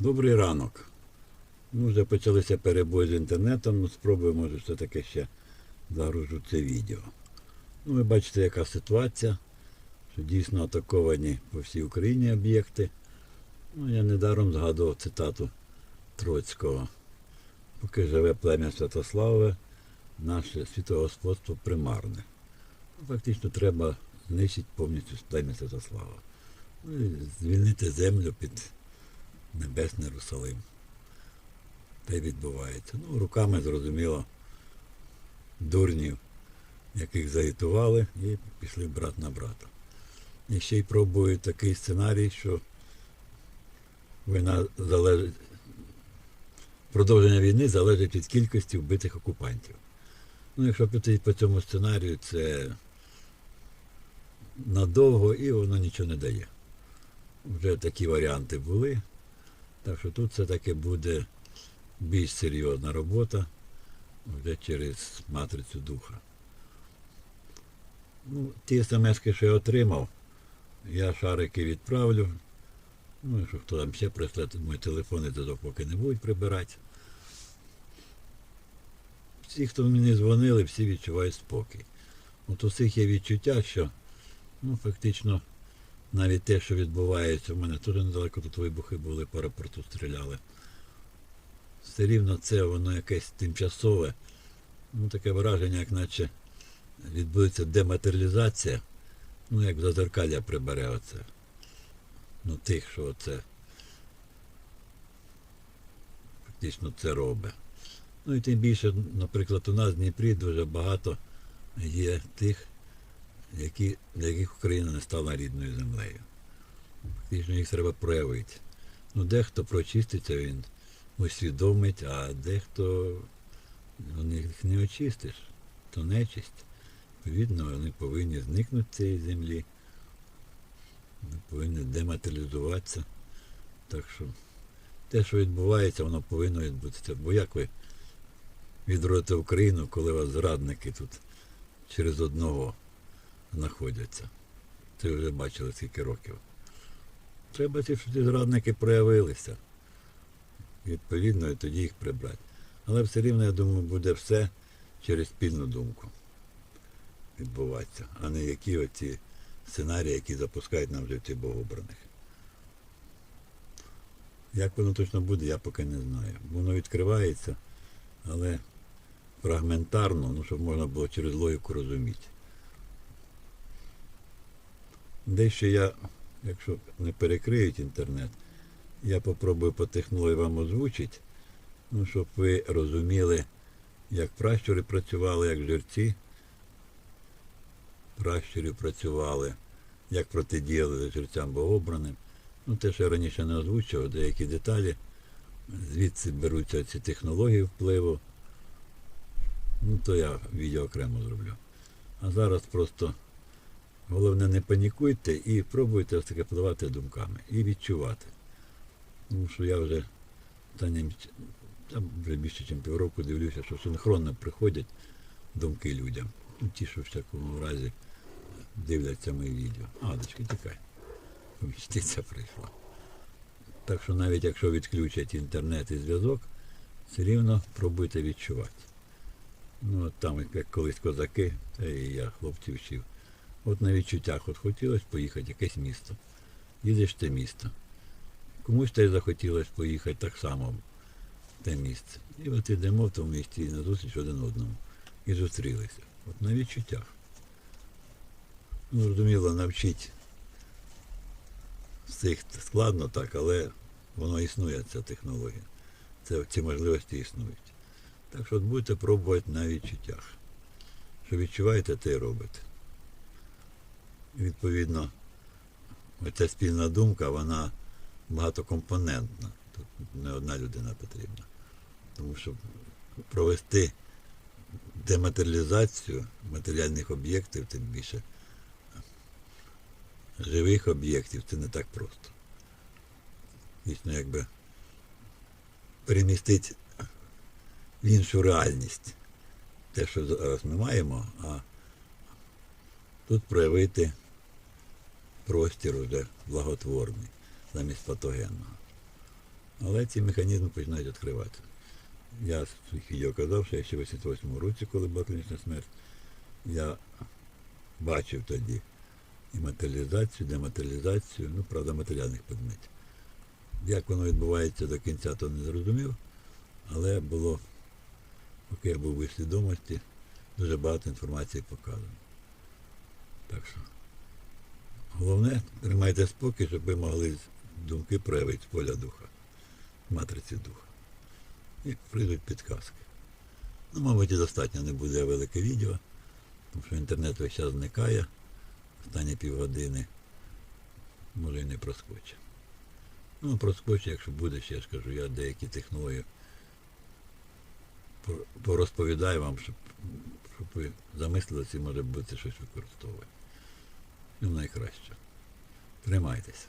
Добрий ранок. Ну, вже почалися перебої з інтернетом, ну спробую, може, все-таки ще загружу це відео. Ну, ви бачите, яка ситуація, що дійсно атаковані по всій Україні об'єкти. Ну, я недаром згадував цитату Троцького. Поки живе плем'я Святославове, наше світогосподство примарне. Ну, фактично треба знищити повністю плем'я Святослава. Ну, звільнити землю під Небесний Русалим. Те відбувається. Ну, руками, зрозуміло, дурнів, яких загітували, і пішли брат на брата. І ще й пробують такий сценарій, що війна залежить, продовження війни залежить від кількості вбитих окупантів. Ну, якщо піти по цьому сценарію, це надовго і воно нічого не дає. Вже такі варіанти були. Так що тут все-таки буде більш серйозна робота вже через матрицю духа. Ну, ті смс, що я отримав, я шарики відправлю. Ну, якщо хто там ще присле, мої телефони то поки не будуть прибирати. Всі, хто мені дзвонили, всі відчувають спокій. От усіх є відчуття, що ну, фактично навіть те, що відбувається, в мене теж недалеко тут вибухи були, по аеропорту стріляли. Все рівно це воно якесь тимчасове. Ну, таке враження, як наче відбудеться дематеріалізація, ну як зазеркалля прибере оце. Ну тих, що оце фактично це робить. Ну і тим більше, наприклад, у нас в Дніпрі дуже багато є тих, які, для яких Україна не стала рідною землею. Фактично їх треба проявити. Ну, дехто прочиститься, він усвідомить, а дехто ну, їх не очистиш, то нечисть. Відповідно, вони повинні зникнути з цієї землі, вони повинні дематеріалізуватися. Так що те, що відбувається, воно повинно відбутися. Бо як ви відродите Україну, коли вас зрадники тут через одного знаходяться? Це вже бачили скільки років. Треба, щоб ці зрадники проявилися. Відповідно, і тоді їх прибрати. Але все рівно, я думаю, буде все через спільну думку відбуватися, а не які оці сценарії, які запускають нам ці богобраних. Як воно точно буде, я поки не знаю. Воно відкривається, але фрагментарно, ну, щоб можна було через логіку розуміти. Дещо я, якщо не перекриють інтернет, я попробую по технології вам озвучити, ну, щоб ви розуміли, як пращури працювали, як жерці пращурів працювали, як протидіяли жерцям богобраним. Ну, те, що я раніше не озвучував, деякі деталі, звідси беруться ці технології впливу. Ну, то я відео окремо зроблю. А зараз просто головне не панікуйте і пробуйте ось таке подавати думками і відчувати. Тому що я вже останнім там вже більше, ніж півроку дивлюся, що синхронно приходять думки людям. Ну, ті, що в всякому разі дивляться мої відео. А, дочки, тікай. Помічниця прийшла. Так що навіть якщо відключать інтернет і зв'язок, все рівно пробуйте відчувати. Ну, от там, як колись козаки, та і я хлопців вчив. От на відчуттях, от хотілося поїхати в якесь місто. Їдеш в те місто. Комусь теж захотілося поїхати так само в те місце. І от ідемо в тому місці на зустріч один одному. І зустрілися. От на відчуттях. Ну, зрозуміло, навчити всіх складно так, але воно існує, ця технологія. Це, ці можливості існують. Так що будете пробувати на відчуттях. Що відчуваєте, те й робите. Відповідно, оця спільна думка, вона багатокомпонентна. Тут не одна людина потрібна. Тому що провести дематеріалізацію матеріальних об'єктів, тим більше живих об'єктів, це не так просто. Дійсно, якби перемістити в іншу реальність те, що зараз ми маємо, а тут проявити простір уже благотворний замість патогенного. Але ці механізми починають відкривати. Я в своїх відео казав, що я ще в 88 році, коли була клінічна смерть, я бачив тоді і матеріалізацію, дематеріалізацію, ну, правда, матеріальних предметів. Як воно відбувається до кінця, то не зрозумів, але було, поки я був у свідомості, дуже багато інформації показано. Так що головне, тримайте спокій, щоб ви могли думки проявити з поля духа, матриці духа. І прийдуть підказки. Ну, мабуть, і достатньо не буде велике відео, тому що інтернет весь час зникає, останні півгодини, може і не проскочить. Ну, проскочить, якщо буде, ще я ж кажу, я деякі технології порозповідаю вам, щоб, щоб ви замислилися і може бути щось використовувати. Ну, найкраще. Тримайтеся.